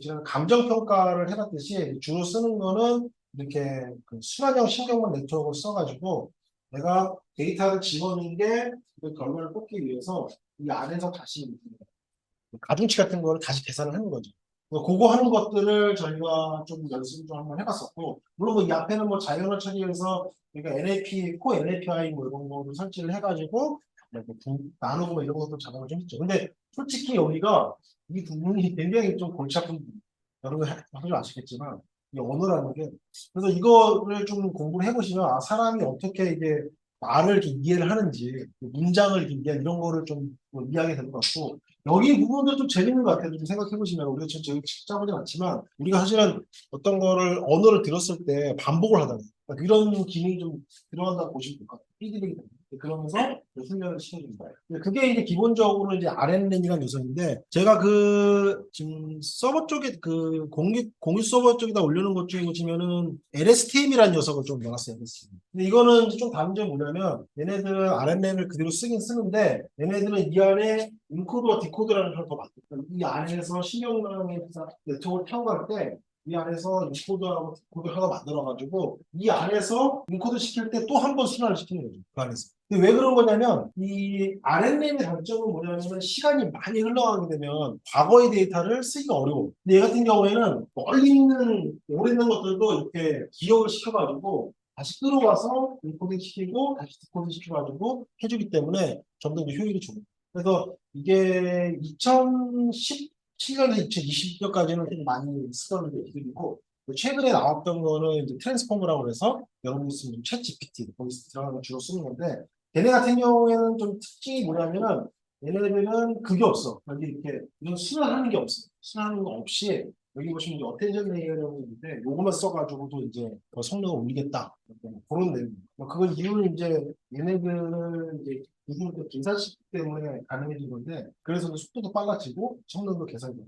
지금 감정 평가를 해봤듯이 주로 쓰는 거는 이렇게 그 순환형 신경망 네트워크를 써가지고 내가 데이터를 집어넣은 게그 결과를 뽑기 위해서 이 안에서 다시 가중치 같은 거를 다시 계산을 하는 거죠. 뭐 그거 하는 것들을 저희가 좀 연습을 좀 한번 해봤었고 물론 뭐 이 앞에는 뭐 자연어 처리해서 그러니까 NLP, 코 NLPI 뭐 이런 거를 설치를 해가지고 나누고 뭐 이런 것도 작업을 좀 했죠. 근데 솔직히 여기가 이 부분이 굉장히 좀 골치 아픈. 여러분 확실히 아시겠지만 이 언어라는 게 그래서 이거를 좀 공부를 해보시면 아 사람이 어떻게 이게 말을 이해를 하는지 문장을 이해 이런 거를 좀뭐 이해하게 되는 것 같고 여기 부분도 좀 재밌는 것 같아요. 좀 생각해 보시면 우리가 지금 보진 않지만 우리가 사실은 어떤 거를 언어를 들었을 때 반복을 하잖아요. 그러니까 이런 기능이 좀 들어간다고 보시면 될 것 같아요. 피드백이 됩니다. 그러면서 훈련을 시켜줍니다. 그게 이제 기본적으로 이제 RNN이라는 요소인데 제가 그 지금 서버 쪽에 그 공유 공유 서버 쪽에다 올려놓은 것 중에 보시면은 LSTM이라는 녀석을 좀 넣었어요. LSTM. 근데 이거는 좀 다른 점이 뭐냐면 얘네들은 RNN을 그대로 쓰긴 쓰는데 얘네들은 이 안에 인코드와 디코드라는 걸더 만들어요. 이 안에서 신경망의 네트워크를 태워갈 때 이 안에서 인코드하고 디코드 하나 만들어가지고 이 안에서 인코드 시킬 때 또 한 번 순환을 시키는 거죠. 그 안에서. 근데 왜 그런 거냐면 이 RNN의 장점은 뭐냐면 시간이 많이 흘러가게 되면 과거의 데이터를 쓰기가 어려워. 근데 얘 같은 경우에는 멀리 있는 오래 있는 것들도 이렇게 기억을 시켜가지고 다시 끌어와서 인코딩 시키고 다시 디코딩 시켜가지고 해주기 때문에 좀더 효율이 좋아요. 그래서 이게 2017년에서 2020년까지는 좀 많이 쓰던 기술이고 최근에 나왔던 거는 이제 트랜스포머라고 해서 여러분이 쓰는 챗 GPT 거기서 들어가는 거 주로 쓰는 건데 얘네 같은 경우에는 좀 특징이 뭐냐면은 얘네들은 그게 없어. 여기 이렇게 이런 순환하는 게 없어. 순환하는 거 없이 여기 보시면 어텐션 레이어라는 게 있는데 요거만 써가지고도 이제 더 성능을 올리겠다. 그런 내용 뭐 그건 이유는 이제 얘네들 이제 기술도 계산식 때문에 가능해진 건데 그래서 속도도 빨라지고 성능도 개선되고